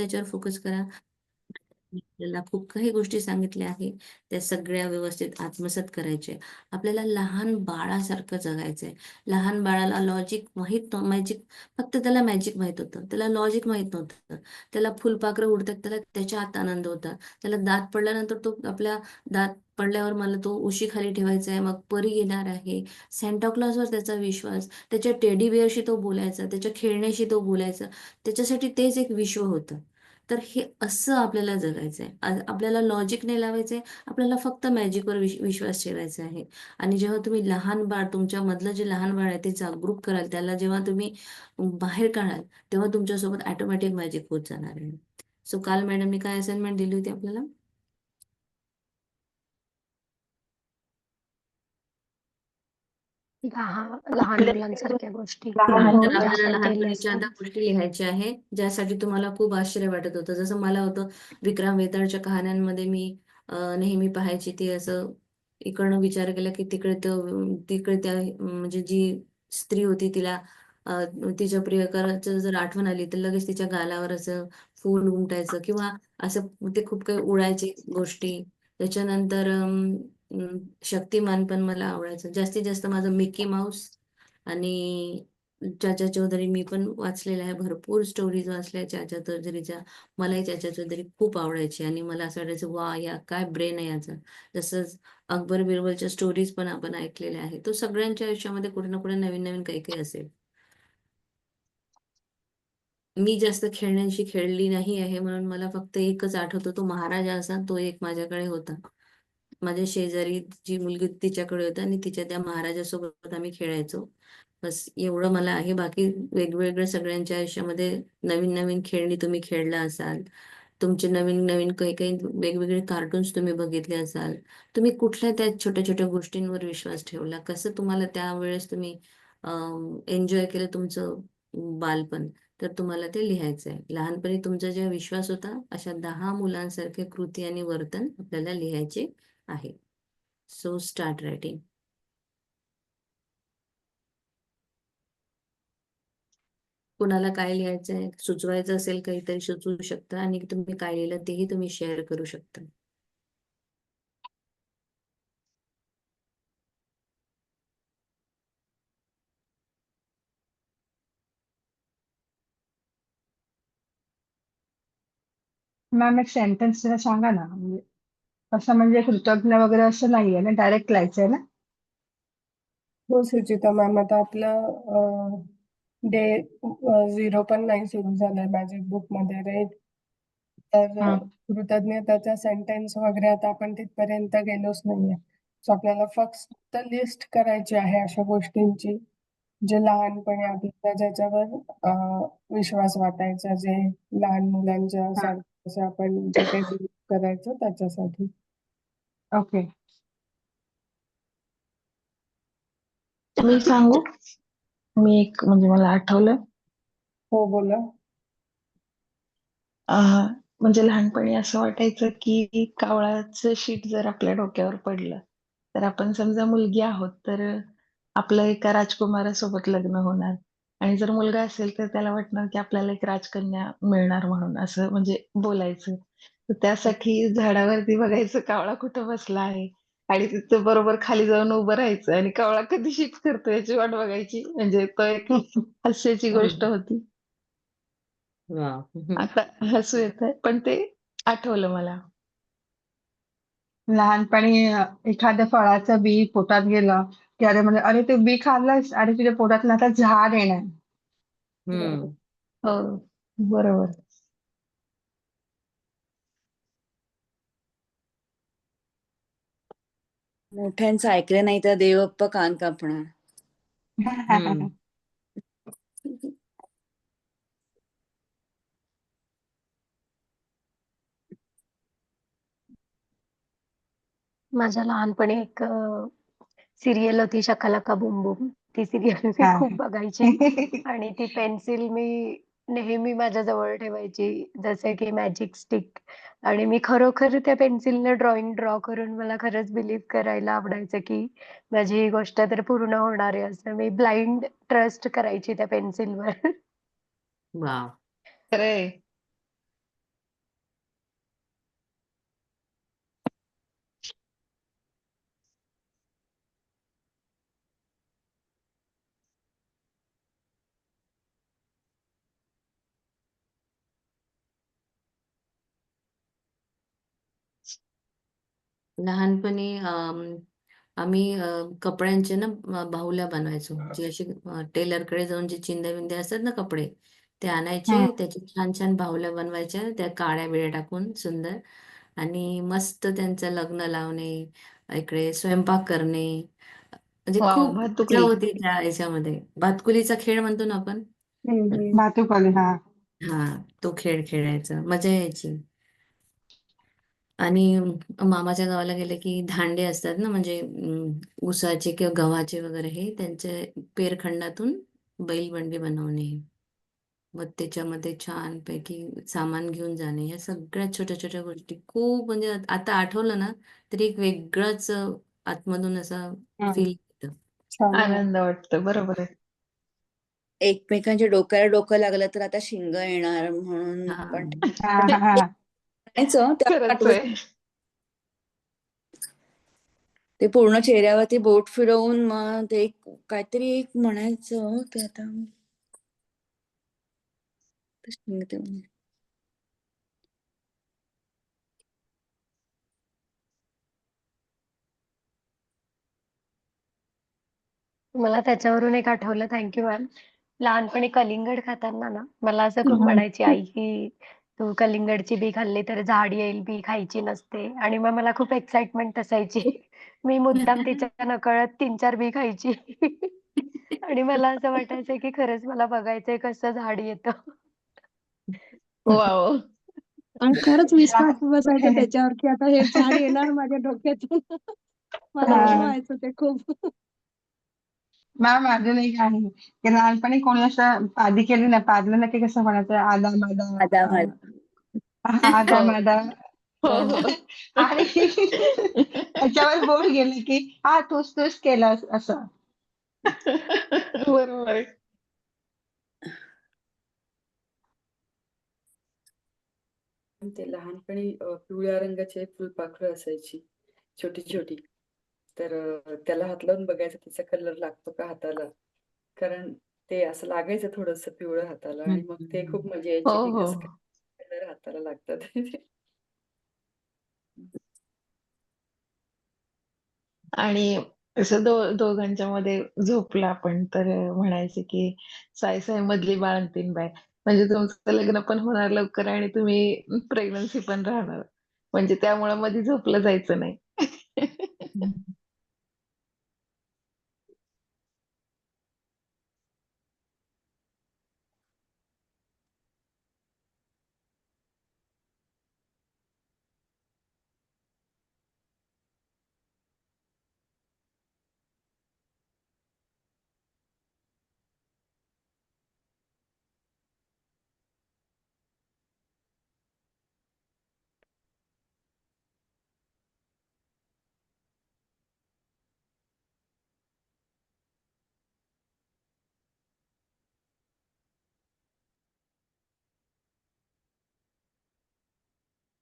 त्याच्यावर फोकस करा. आपल्याला खूप काही गोष्टी सांगितल्या आहे. त्या सगळ्या व्यवस्थित आत्मसात करायचे आपल्याला लहान बाळासारखं जगायचंय लहान बाळाला लॉजिक माहीत मॅजिक फक्त त्याला मॅजिक माहीत होतं. त्याला लॉजिक माहीत नव्हतं. त्याला फुलपाखरं उडतात, त्याला त्याच्या आत आनंद होता. त्याला दात पडल्यानंतर तो आपल्या दात पडल्यावर मला तो उशीखाली ठेवायचा आहे, मग परी येणार आहे. सांता त्याचा विश्वास, त्याच्या टेडी बिअरशी तो बोलायचा, त्याच्या खेळण्याशी तो बोलायचा. त्याच्यासाठी तेच एक विश्व होतं. तर हे असं आपल्याला जगायचं आहे. आपल्याला लॉजिक नाही लावायचं आहे. आपल्याला फक्त मॅजिकवर विश विश्वास ठेवायचा आहे. आणि जेव्हा तुम्ही लहान बाळ तुमच्यामधलं जे लहान बाळ आहे ते जागरूक कराल, त्याला जेव्हा तुम्ही बाहेर काढाल, तेव्हा तुमच्यासोबत ऑटोमॅटिक मॅजिक होत जाणार आहे. सो काल मॅडमने काय असाइनमेंट दिली होती आपल्याला? लहान लहान मुलांसारख्या गोष्टी लहान लहानपणीच्या. आता गोष्टी लिहायच्या आहे, ज्यासाठी तुम्हाला खूप आश्चर्य वाटत होतं. जसं मला होतं विक्रम वेताळच्या कहाण्यांमध्ये मी नेहमी पाहायची ती असं इकडनं विचार केला, की तिकडे तिकडे त्या म्हणजे जी स्त्री होती तिला तिच्या प्रियकराचं जर आठवण आली, तर लगेच तिच्या गालावर असं फूल उमटायचं किंवा असं ते खूप काही उडायचे गोष्टी. त्याच्यानंतर शक्तिमान पण मला आवडायचं. जास्तीत जास्त माझं मिकी माऊस आणि चाचा चौधरी मी पण वाचलेल्या आहे. भरपूर स्टोरीज वाचल्या चाचा चौधरीच्या. मलाही चाचा चौधरी खूप आवडायची आणि मला असं वाटायचं, वा या काय ब्रेन आहे याचा." तसंच अकबर बिरबलच्या स्टोरीज पण आपण ऐकलेल्या आहेत. तो सगळ्यांच्या आयुष्यामध्ये कुठे ना कुठे नवीन-नवीन काही-काही असेल. मी जास्त खेळण्यांशी खेळली नाही आहे, म्हणून मला फक्त एकच आठवतो तो महाराजा असा तो एक माझ्याकडे होता. माझ्या शेजारी जी मुलगी तिच्याकडे होती आणि तिच्या त्या महाराजासोबत आम्ही खेळायचो. बस एवढं मला आहे. बाकी वेगवेगळ्या सगळ्यांच्या आयुष्यामध्ये नवीन-नवीन खेळणी तुम्ही खेळला असाल. तुमचे नवीन-नवीन काही-काही वेगवेगळे कार्टून्स तुम्ही बघितले असाल. तुम्ही कुठल्या त्या छोट्या-छोट्या गोष्टींवर विश्वास ठेवला? कसं तुम्हाला त्यावेळेस तुम्ही एन्जॉय केलं तुमचं बालपण? तर तुम्हाला ते लिहायचं आहे. लहानपणी तुमचा जेव्हा विश्वास होता, अशा दहा मुलांसारखे कृती आणि वर्तन आपल्याला लिहायचे आहे. So start writing. कुणाला काय लिहायचं आहे, सुचवायचं असेल काहीतरी सुचवू शकता आणि तुम्ही काय लिहिलं तेही तुम्ही शेअर करू शकता. मॅम एक सेंटेन्स सांगा ना, म्हणजे असं म्हणजे कृतज्ञ वगैरे असं नाहीये ना, डायरेक्ट लिहायचंय ना? हो सुचिता मॅम आता आपलं डे झिरो पण नाही सुरू झालंय मॅजिक बुकमध्ये राईट तर. कृतज्ञताचा सेंटेन्स वगैरे आता आपण तिथपर्यंत गेलोच नाहीये सो आपल्याला फक्त लिस्ट करायची आहे अशा गोष्टींची जे लहानपणी आपल्याला ज्याच्यावर विश्वास वाटायचा जे लहान मुलांच्या सारखं आपण जे काही करायचं त्याच्यासाठी ओके. मी सांगू? मी एक म्हणजे मला आठवलं. हो बोला अं, म्हणजे लहानपणी असं वाटायचं की कावळाचं शीट जर आपल्या डोक्यावर पडलं, तर आपण समजा मुलगी आहोत, तर आपलं एका राजकुमारासोबत लग्न होणार आणि जर मुलगा असेल, तर त्याला वाटणार की आपल्याला एक राजकन्या मिळणार म्हणून असं म्हणजे बोलायचं. तर त्यासाठी झाडावरती बघायचं कावळा कुठं बसला आहे आणि तिथं बरोबर खाली जाऊन उभं राहायचं आणि कावळा कधी शीट करतो याची वाट बघायची. म्हणजे तो एक हास्याची गोष्ट होती. आता हसू येतंय, पण ते आठवलं मला. लहानपणी एखाद्या फळाचं बी पोटात गेलं, की अरे म्हणजे अरे ते बी खाल्लंस आणि तुझ्या पोटातनं आता झाड येणार. हं. हो, बरोबर. मोठ्यांचं ऐकलं नाही तर देवप्पा कान कापणार. माझ्या लहानपणी एक सिरियल होती शकालाका बूम बूम. ती सिरियल मी. खूप बघायची आणि ती पेन्सिल मी नेहमी माझ्या जवळ ठेवायची. जसे की मॅजिक स्टिक आणि मी खरोखर त्या पेन्सिलने ड्रॉइंग ड्रॉ करून मला खरंच बिलीव्ह करायला आवडायचं, की माझी ही गोष्ट तर पूर्ण होणार आहे असं. मी ब्लाइंड ट्रस्ट करायची त्या पेन्सिलवर. लहानपणी अम, आम्ही अ, कपड्यांचे ना अ, बाहुल्या बनवायचो. जी अशी अ, टेलरकडे जाऊन जे चिंध्या बिंद्या असतात ना कपडे ते आणायचे. त्याची छान छान बाहुल्या बनवायच्या त्या काळ्या बिळ्या टाकून सुंदर आणि मस्त त्यांचं लग्न लावणे इकडे स्वयंपाक करणे. म्हणजे वाव खूप मजा भातुकली होती त्या याच्यामध्ये. भातकुलीचा खेळ म्हणतो ना आपण? हम्म, हम्म. भातुकली हा. हा तो खेळ खेळायचा. मजा यायची. आणि मामाच्या गावाला गेले की धांडे असतात ना म्हणजे ऊसाचे किंवा गव्हाचे वगैरे हे त्यांचे पेरखंडातून बैलबंडी बनवणे. मग त्याच्यामध्ये छानपैकी सामान घेऊन जाणे. या सगळ्या छोट्या छोट्या गोष्टी खूप म्हणजे आता आठवलं ना तरी एक वेगळंच आतमधून असा. फील येतं. छान आहे. आनंद वाटतो. बरोबर आहे. एकमेकांच्या डोक्याला डोकं लागलं तर आता शिंग येणार म्हणून हा. आपण हा हा. हा ते पूर्ण चेहऱ्यावरती बोट फिरवून मग ते एक काहीतरी एक म्हणायचं ते आता ते शिंग ते म्हणे. मला त्याच्यावरून एक आठवलं थँक्यू मॅम लहानपणी कलिंगड खाताना ना मला असं खूप. म्हणायची आई की तू कलिंगडची बी खाल्ली तर झाड येईल बी खायची नसते. आणि मग मला खूप एक्साइटमेंट असायची. मी मुद्दाम तिच्या नकळत तीन चार बी खायची. आणि मला असं वाटायचं की खरंच मला बघायचंय कसं झाड येतं. वाव. खरंच विश्वास बसायचा त्याच्यावर की आता हे झाड येणार माझ्या डोक्यातून. मला. व्हायचं ते खूप. मॅम अजून एक आहे. की लहानपणी कोणी असं पादी केली ना पादलं ना की कसं म्हणायचं? आदा मादा. आदा मादा. हा, आदा हो. मादा हो. आणि त्याच्यावर बोट गेले की हा तूच तूच केलं असं. बरोबर ते लहानपणी पिवळ्या रंगाची फुलपाखरं असायची छोटी छोटी. तर त्याला हात लावून बघायचं तिचा कलर लागतो का हाताला? कारण ते असं लागायचं थोडस पिवळं हाताला आणि मग ते खूप मजा हो की हो. कसं काय कलर हाताला लागतात. आणि असं दो दोघांच्या मध्ये झोपलं आपण तर म्हणायचे की साय साय मधली बाळंतीण बाय म्हणजे तुमचं लग्न पण होणार लवकर आणि तुम्ही प्रेग्नन्सी पण राहणार. म्हणजे त्यामुळे मध्ये झोपलं जायचं नाही.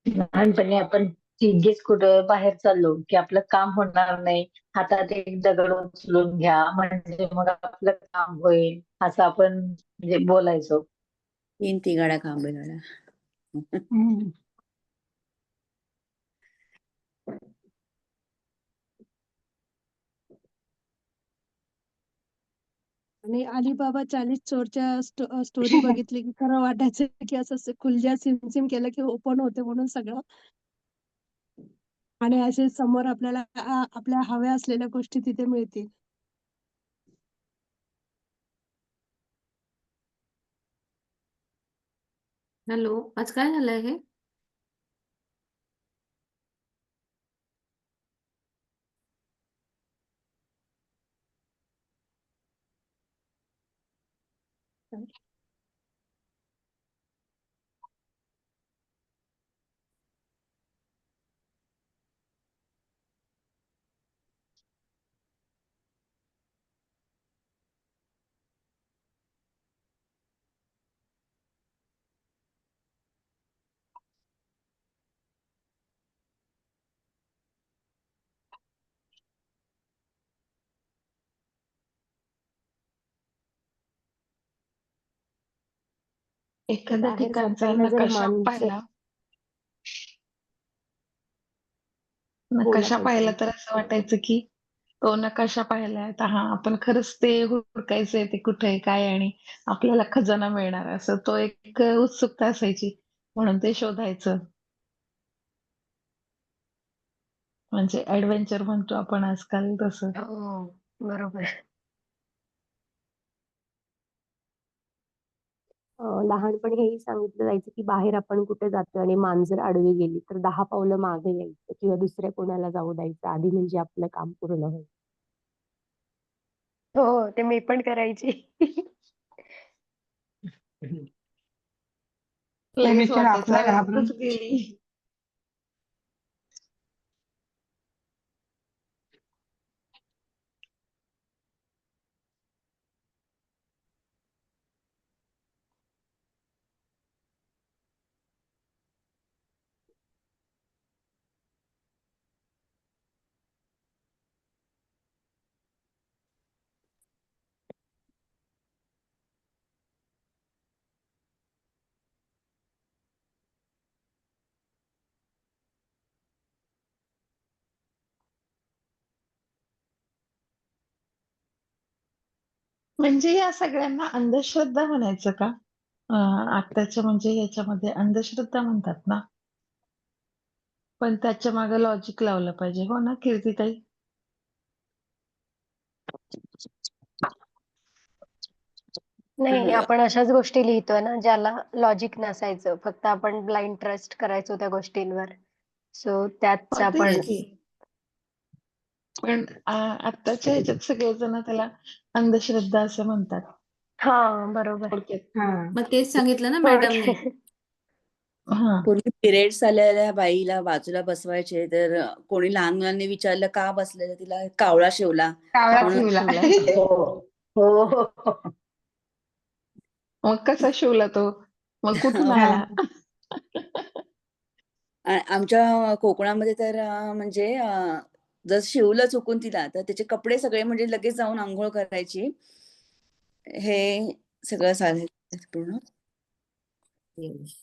लहानपणी आपण तिघेच कुठं बाहेर चाललो की आपलं काम होणार नाही. हातात एक दगड उचलून घ्या म्हणजे मग आपलं काम होईल असं आपण म्हणजे बोलायचो. तीन तिगाड्या खांबे गाड्या आणि अलिबाबा चालीस चोरच्या स्टोरी बघितली की खरं वाटायचं की असं असं खुलजा सिमसिम केलं की ओपन होते म्हणून सगळं. आणि असे समोर आपल्याला आ- आपल्या हव्या असलेल्या गोष्टी तिथे मिळतील. हॅलो आज काय झालंय हे? एखाद्या ठिकाणचा नकाशा पाहिला. नकाशा. पाहिला तर असं वाटायचं की तो नकाशा पाहिलाय. तर हा आपण खरंच ते हुडकायचंय ते कुठे आहे काय आणि आपल्याला खजाना मिळणार. असं तो एक उत्सुकता असायची. म्हणून ते शोधायचं. म्हणजे ऍडव्हेंचर म्हणतो आपण आजकाल तसं. हो बरोबर. लहानपणी हेही सांगितलं जायचं की बाहेर आपण कुठे जातोय आणि मांजर आडवी गेली तर दहा पावलं मागे यायचं किंवा दुसऱ्या कोणाला जाऊ द्यायचं आधी म्हणजे आपलं काम पूर्ण होईल. हो ते मी पण करायची. लगेच वाटायचं अरे गेली. म्हणजे या सगळ्यांना अंधश्रद्धा म्हणायचं का? अं, आत्ताच्या म्हणजे याच्यामध्ये अंधश्रद्धा म्हणतात ना? पण त्याच्यामागे लॉजिक लावलं पाहिजे. हो ना कीर्तीताई? नाही आपण अशाच गोष्टी लिहितोय ना ज्याला लॉजिक नसायचं. फक्त आपण ब्लाइंड ट्रस्ट करायचो त्या गोष्टींवर. सो त्याच हो, तेच आपण की. पण आ- आत्ताच्या ह्याच्यात सगळेजण त्याला अंधश्रद्धा असं म्हणतात. हा बरोबर. हा. मग तेच सांगितलं ना हा. पूर्वी पिरियड्स आलेल्या बाईला बाजूला बसवायचे तर कोणी लहान मुलांनी विचारलं का बसलेलं तिला? कावळा शिवला. हो हो. मग कसा शिवला तो? मग कुठून हा. आला आमच्या कोकणामध्ये तर म्हणजे जर शिवलं चुकून तिला तर त्याचे कपडे सगळे म्हणजे लगेच जाऊन आंघोळ करायची. हे सगळं चालेल पूर्ण.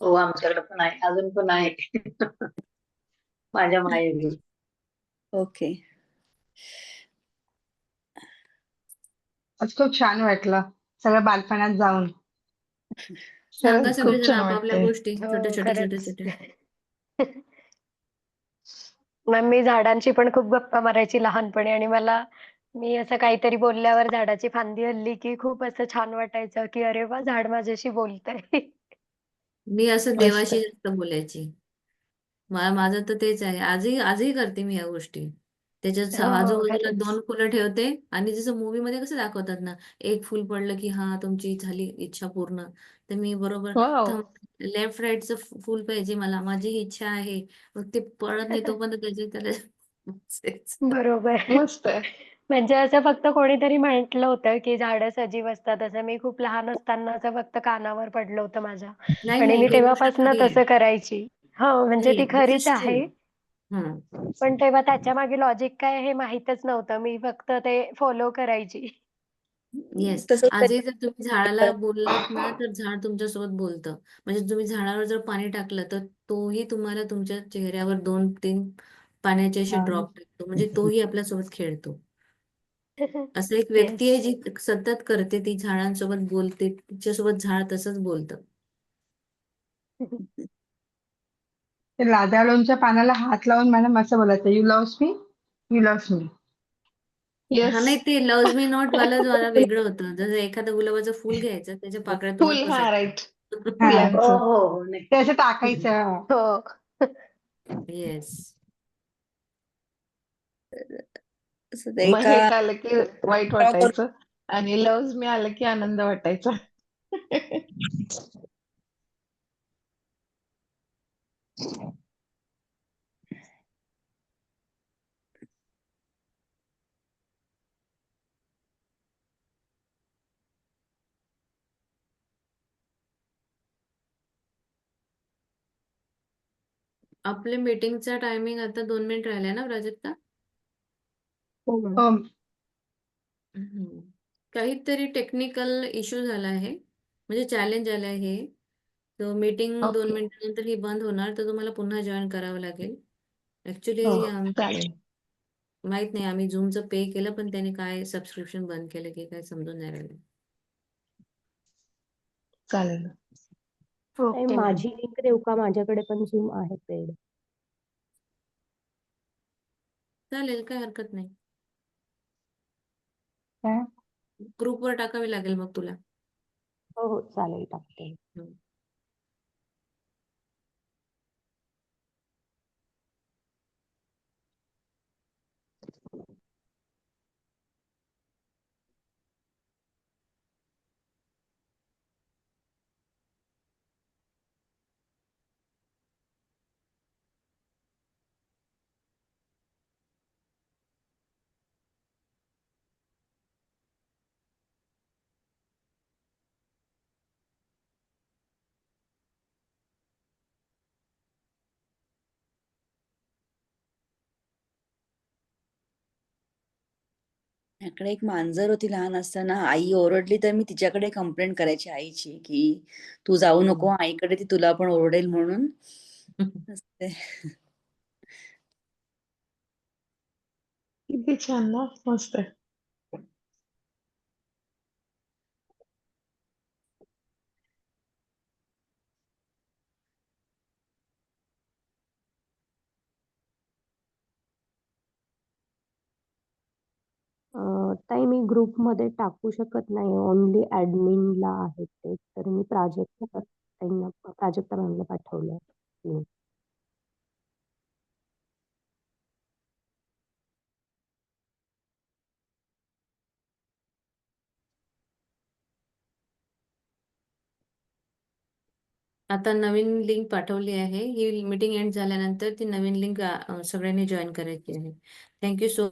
हो आमच्याकडे पण आहे. अजून पण आहे. माझ्या माहेरी ओके. आज खूप छान वाटलं. सगळं बालपणात जाऊन. सांगा सगळेजण आपापल्या वाटतंय. गोष्टी हो छोट्या छोट्या छोट्या खरंच. छोट्या. मग मी झाडांची पण खूप गप्पा मारायची लहानपणी आणि मला मी असं काहीतरी बोलल्यावर झाडाची फांदी हलली की खूप असं छान वाटायचं की अरे वा झाड माझ्याशी बोलतंय. मी असं देवाशी जास्त बोलायची. मला माझं तर तेच आहे. आजही आजही करते मी या गोष्टी. त्याच्यात हो आजूबाजूला खरंच. दोन फुलं ठेवते आणि जसं मूवी मध्ये कसं दाखवतात ना एक फुल पडलं की हा तुमची झाली इच्छा पूर्ण. तर मी बरोबर वाव लेफ्ट राईटचं फुल पाहिजे मला माझी ही इच्छा आहे. मग ते पडत नाही तोपर्यंत त्याचे त्याला. बरोबर. मस्त. म्हणजे असं फक्त कोणीतरी म्हटलं होतं की झाडं सजीव असतात असं मी खूप लहान असताना असं फक्त कानावर पडलं होतं माझ्या. नाही आणि नाही मी ही गोष्ट तेव्हापासून खरी आहे तसं करायची. हो म्हणजे ती खरीच आहे. हम्म. पण तेव्हा त्याच्यामागे लॉजिक काय हे माहीतच नव्हतं. मी फक्त ते फॉलो करायची. येस तसंच आजही जर तुम्ही झाडाला बोललात ना तर झाड तुमच्यासोबत बोलतं. म्हणजे तुम्ही झाडावर जर पाणी टाकलं तर तोही तुम्हाला तुमच्या चेहऱ्यावर दोन तीन पाण्याचे असे हा. ड्रॉप टाकतो. म्हणजे तोही आपल्यासोबत खेळतो. असं एक व्यक्ती आहे जी सतत करते. ती झाडांसोबत बोलते. तिच्यासोबत झाड तसंच बोलतं. ते लाजाळूंच्या पानाला हात लावून मॅडम असं बोलायचं. You love me you love me हा येस नाही ते लव्ज मी नॉट वाला जरा वेगळं होतं. जसं एखादं गुलाबाचं फुल घ्यायचं त्याच्या पाकळ्या फुल तोंडात हा राईट हा हो फुलांचं हो हो नाही ते असं टाकायचं. हो. येस असं ते मग एका आलं की वाईट वाटायचं. आणि लव्ज मी आलं की आनंद वाटायचा. आपल्या मीटिंगचा टायमिंग आता दोन मिनिट राहिलाय ना प्राजक्ता? हो. हम्म. काहीतरी टेक्निकल इश्यू झाला आहे. म्हणजे चॅलेंज आलं आहे. तो मीटिंग दोन ओके. मिनिटानंतर ही बंद होणार तर तुम्हाला पुन्हा जॉईन करावं लागेल. ऍक्च्युली हो चालेल. माहीत नाही आम्ही झूमचं पे केलं पण त्याने काय सबस्क्रिप्शन बंद केलं की काय समजून नाही राहिलं. चालेल. ताई, ओके. मॅम माझी लिंक देऊ का माझ्याकडे पण झूम आहे पेड. चालेल काय हरकत नाही. काय? ग्रुपवर टाकावी लागेल मग तुला. हो हो. चालेल टाकते. याकडे एक मांजर होती लहान असताना आई ओरडली तर मी तिच्याकडे कंप्लेंट करायची आईची की तू जाऊ नको आईकडे ती तुला पण ओरडेल म्हणून. असते. किती छान ना मस्त अं, काही मी ग्रुपमध्ये टाकू शकत नाही. ओनली ऍडमिनला आहेत ते. तर मी प्राजक्ता ताईंना प्राजक्ता मॅमला पाठवलं आता नवीन लिंक पाठवली आहे. ही मीटिंग एंड झाल्यानंतर ती नवीन लिंक सगळ्यांनी जॉईन करायची आहे. Thank you so